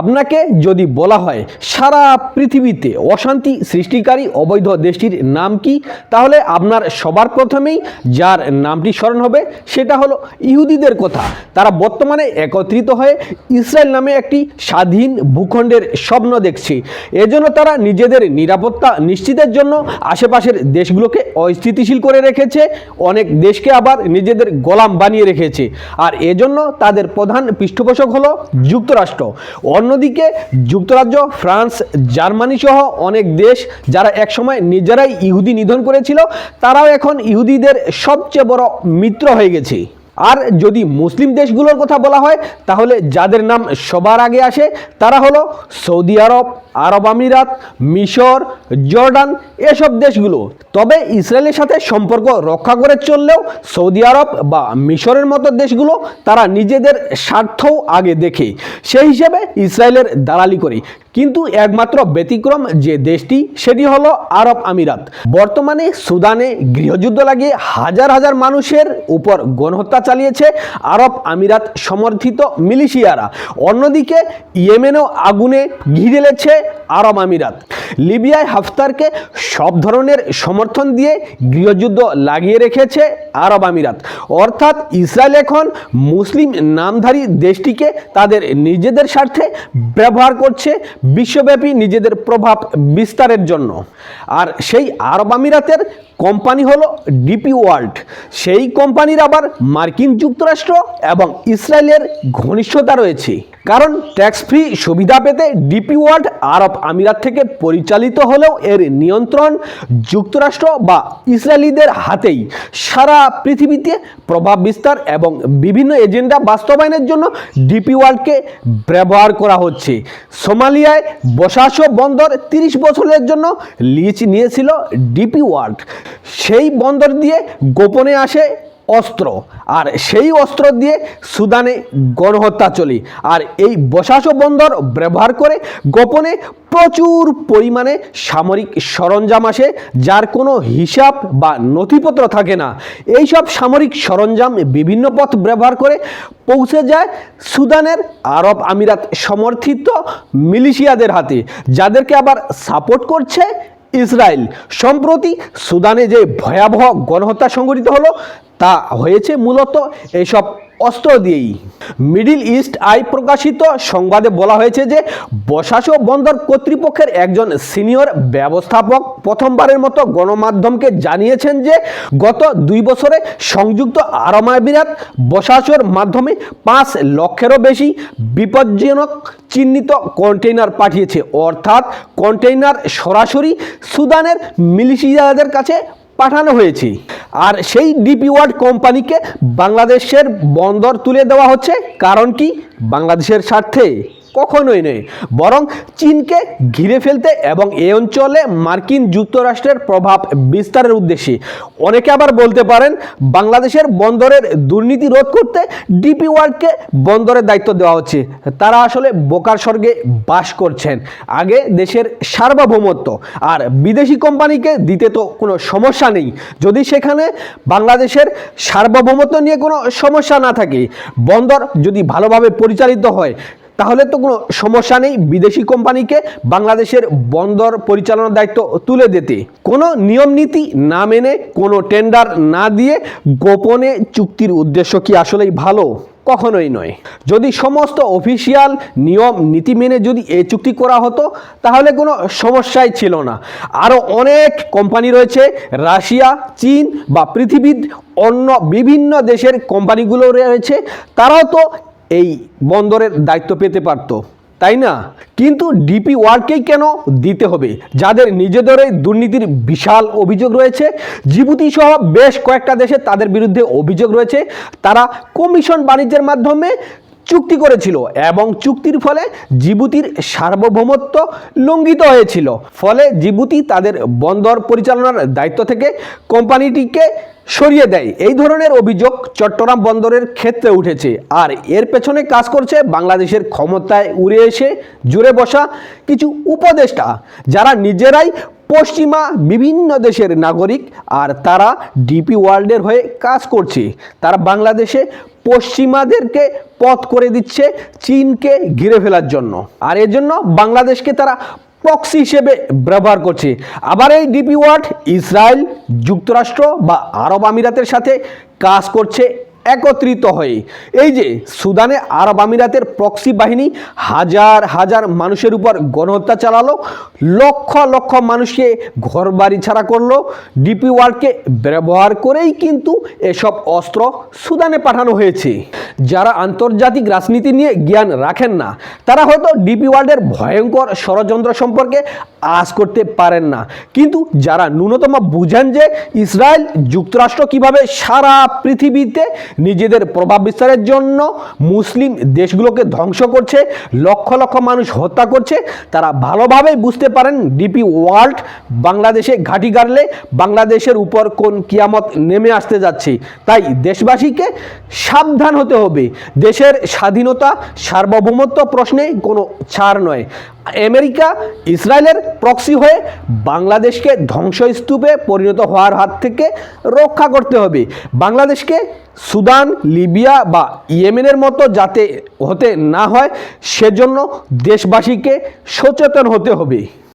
আপনাকে যদি বলা হয় সারা পৃথিবীতে অশান্তি সৃষ্টিকারী অবৈধ দেশটির নাম কি, তাহলে আপনার সবার প্রথমেই যার নামটি স্মরণ হবে সেটা হলো ইহুদিদের কথা। তারা বর্তমানে একত্রিত হয়ে ইসরায়েল নামে একটি স্বাধীন ভূখণ্ডের স্বপ্ন দেখছে। এজন্য তারা নিজেদের নিরাপত্তা নিশ্চিতের জন্য আশেপাশের দেশগুলোকে অস্থিতিশীল করে রেখেছে। অনেক দেশকে আবার নিজেদের গোলাম বানিয়ে রেখেছে। আর এজন্য তাদের প্রধান পৃষ্ঠপোষক হলো যুক্তরাষ্ট্র। অন্যদিকে যুক্তরাজ্য, ফ্রান্স, জার্মানি সহ অনেক দেশ যারা একসময় নিজেরাই ইহুদি নিধন করেছিল, তারাও এখন ইহুদিদের সবচেয়ে বড় মিত্র হয়ে গেছে। আর যদি মুসলিম দেশগুলোর কথা বলা হয়, তাহলে যাদের নাম সবার আগে আসে, তারা হলো সৌদি আরব আরব আমিরাত, মিশর, জর্ডান, এসব দেশগুলো। তবে ইসরায়েলের সাথে সম্পর্ক রক্ষা করে চললেও সৌদি আরব বা মিশরের মতো দেশগুলো তারা নিজেদের স্বার্থও আগে দেখে। সেই হিসেবে ইসরায়েলের দালালি করে। কিন্তু একমাত্র ব্যতিক্রম যে দেশটি, সেটি হলো আরব আমিরাত। বর্তমানে সুদানে গৃহযুদ্ধ লাগিয়ে হাজার হাজার মানুষের উপর গণহত্যা চালিয়েছে আরব আমিরাত সমর্থিত মিলিশিয়ারা। অন্যদিকে ইয়েমেনও আগুনে ঘিরেলেছে আরব আমিরাত। লিবিয়ায় হাফতারকে সব ধরনের সমর্থন দিয়ে গৃহযুদ্ধ লাগিয়ে রেখেছে আরব আমিরাত। অর্থাৎ ইসরায়েল এখন মুসলিম নামধারী দেশটিকে তাদের নিজেদের স্বার্থে ব্যবহার করছে, বিশ্বব্যাপী নিজেদের প্রভাব বিস্তারের জন্য। আর সেই আরব আমিরাতের কোম্পানি হলো ডিপি ওয়ার্ল্ড। সেই কোম্পানির আবার মার্কিন যুক্তরাষ্ট্র এবং ইসরায়েলের ঘনিষ্ঠতা রয়েছে। কারণ ট্যাক্স ফ্রি সুবিধা পেতে ডিপি ওয়ার্ল্ড আরব আমিরাত থেকে পরিচালিত হলেও এর নিয়ন্ত্রণ যুক্তরাষ্ট্র বা ইসরায়েলিদের হাতেই। সারা পৃথিবীতে প্রভাব বিস্তার এবং বিভিন্ন এজেন্ডা বাস্তবায়নের জন্য ডিপি ওয়ার্ল্ডকে ব্যবহার করা হচ্ছে। সোমালিয়ায় বসাসো বন্দর তিরিশ বছরের জন্য লিজ নিয়েছিল ডিপি ওয়ার্ল্ড সেই বন্দর দিয়ে গোপনে আসে অস্ত্র। আর সেই অস্ত্র দিয়ে সুদানে গণহত্যা চলে। আর এই বসাসো বন্দর ব্যবহার করে গোপনে প্রচুর পরিমাণে সামরিক সরঞ্জাম আসে, যার কোনো হিসাব বা নথিপত্র থাকে না। এই সব সামরিক সরঞ্জাম বিভিন্ন পথ ব্যবহার করে পৌঁছে যায় সুদানের আরব আমিরাত সমর্থিত মিলিশিয়াদের হাতে, যাদেরকে আবার সাপোর্ট করছে ইসরায়েল। সম্প্রতি সুদানে যে ভয়াবহ গণহত্যা সংঘটিত হলো তা হয়েছে মূলত এইসব অস্ত্র দিয়েই। মিডিল ইস্ট আই প্রকাশিত সংবাদে বলা হয়েছে যে বসাসো বন্দর কর্তৃপক্ষের একজন সিনিয়র ব্যবস্থাপক প্রথমবারের মতো গণমাধ্যমকে জানিয়েছেন যে গত দুই বছরে সংযুক্ত আরব বসাসোর মাধ্যমে পাঁচ লক্ষেরও বেশি বিপজ্জনক চিহ্নিত কন্টেইনার পাঠিয়েছে। অর্থাৎ কন্টেইনার সরাসরি সুদানের মিলিশিয়াদের কাছে পাঠানো হয়েছে। আর সেই ডিপি ওয়ার্ড কোম্পানিকে বাংলাদেশের বন্দর তুলে দেওয়া হচ্ছে। কারণ কি? বাংলাদেশের স্বার্থে। কখনোই নয় বরং চীনকে ঘিরে ফেলতে এবং এই অঞ্চলে মার্কিন যুক্তরাষ্ট্রের প্রভাব বিস্তারের উদ্দেশ্যে। অনেকে আবার বলতে পারেন, বাংলাদেশের বন্দরের দুর্নীতি রোধ করতে ডিপি ওয়ার্ল্ডকে বন্দরের দায়িত্ব দেওয়া হচ্ছে। তারা আসলে বোকার স্বর্গে বাস করছেন। আগে দেশের সার্বভৌমত্ব আর বিদেশি কোম্পানিকে দিতে তো কোনো সমস্যা নেই। যদি সেখানে বাংলাদেশের সার্বভৌমত্ব নিয়ে কোনো সমস্যা না থাকে, বন্দর যদি ভালোভাবে পরিচালিত হয় তাহলে তো কোনো সমস্যা নেই বিদেশি কোম্পানিকে বাংলাদেশের বন্দর পরিচালনার দায়িত্ব তুলে দিতে। কোনো নিয়ম নীতি না মেনে, কোনো টেন্ডার না দিয়ে গোপনে চুক্তির উদ্দেশ্য কি আসলেই ভালো? কখনোই নয়। যদি সমস্ত অফিসিয়াল নিয়ম নীতি মেনে যদি এই চুক্তি করা হতো, তাহলে কোনো সমস্যাই ছিল না। আরও অনেক কোম্পানি রয়েছে, রাশিয়া, চীন বা পৃথিবীর অন্য বিভিন্ন দেশের কোম্পানিগুলো রয়েছে, তারাও তো এই বন্দরের দায়িত্ব পেতে পারত, তাই না? কিন্তু ডিপি ওয়ার্ডকেই কেন দিতে হবে? যাদের নিজেদের দুর্নীতির বিশাল অভিযোগ রয়েছে, জিবুতি সহ বেশ কয়েকটা দেশে তাদের বিরুদ্ধে অভিযোগ রয়েছে। তারা কমিশন বাণিজ্যের মাধ্যমে চুক্তি করেছিল এবং চুক্তির ফলে জিবুতির সার্বভৌমত্ব লঙ্ঘিত হয়েছিল। ফলে জিবুতি তাদের বন্দর পরিচালনার দায়িত্ব থেকে কোম্পানিটিকে সরিয়ে দেয়। এই ধরনের অভিযোগ চট্টগ্রাম বন্দরের ক্ষেত্রে উঠেছে। আর এর পেছনে কাজ করছে বাংলাদেশের ক্ষমতায় উড়ে এসে জুড়ে বসা কিছু উপদেষ্টা, যারা নিজেরাই পশ্চিমা বিভিন্ন দেশের নাগরিক, আর তারা ডিপি ওয়ার্ল্ডের হয়ে কাজ করছে। তারা বাংলাদেশে পশ্চিমাদেরকে পথ করে দিচ্ছে চীনকে ঘিরে ফেলার জন্য। আর এর জন্য বাংলাদেশকে তারা প্রক্সি হিসেবে ব্যবহার করছে। আবার এই ডিপি ওয়ার্ড ইসরায়েল, যুক্তরাষ্ট্র বা আরব আমিরাতের সাথে কাজ করছে একত্রিত হয়ে এই যে সুদানে আরব আমিরাতের প্রক্সি বাহিনী হাজার হাজার মানুষের উপর গণহত্যা চালালো, লক্ষ লক্ষ মানুষকে ঘর বাড়ি ছাড়া করল ডিপি ওয়ার্ডকে ব্যবহার করেই কিন্তু এসব অস্ত্র সুদানে পাঠানো হয়েছে। যারা আন্তর্জাতিক রাজনীতি নিয়ে জ্ঞান রাখেন না, তারা হয়তো ডিপি ওয়ার্ল্ডের ভয়ঙ্কর ষড়যন্ত্র সম্পর্কে আজ করতে পারেন না। কিন্তু যারা ন্যূনতম বুঝেন যে ইসরায়েল যুক্তরাষ্ট্র কীভাবে সারা পৃথিবীতে নিজেদের প্রভাব বিস্তারের জন্য মুসলিম দেশগুলোকে ধ্বংস করছে, লক্ষ লক্ষ মানুষ হত্যা করছে। তারা ভালোভাবেই বুঝতে পারেন ডিপি ওয়ার্ল্ড বাংলাদেশে ঘাঁটি গাড়লে বাংলাদেশের উপর কোন কিয়ামত নেমে আসতে যাচ্ছে। তাই দেশবাসীকে সাবধান হতে হবে। দেশের স্বাধীনতা সার্বভৌমত্ব প্রশ্নে কোনো ছাড় নয়। আমেরিকা ইসরায়েলের প্রক্সি হয়ে বাংলাদেশকে ধ্বংসস্তূপে পরিণত হওয়ার হাত থেকে রক্ষা করতে হবে। বাংলাদেশকে সুদান, লিবিয়া বা ইয়েমেনের মতো যাতে হতে না হয়, সেজন্য দেশবাসীকে সচেতন হতে হবে।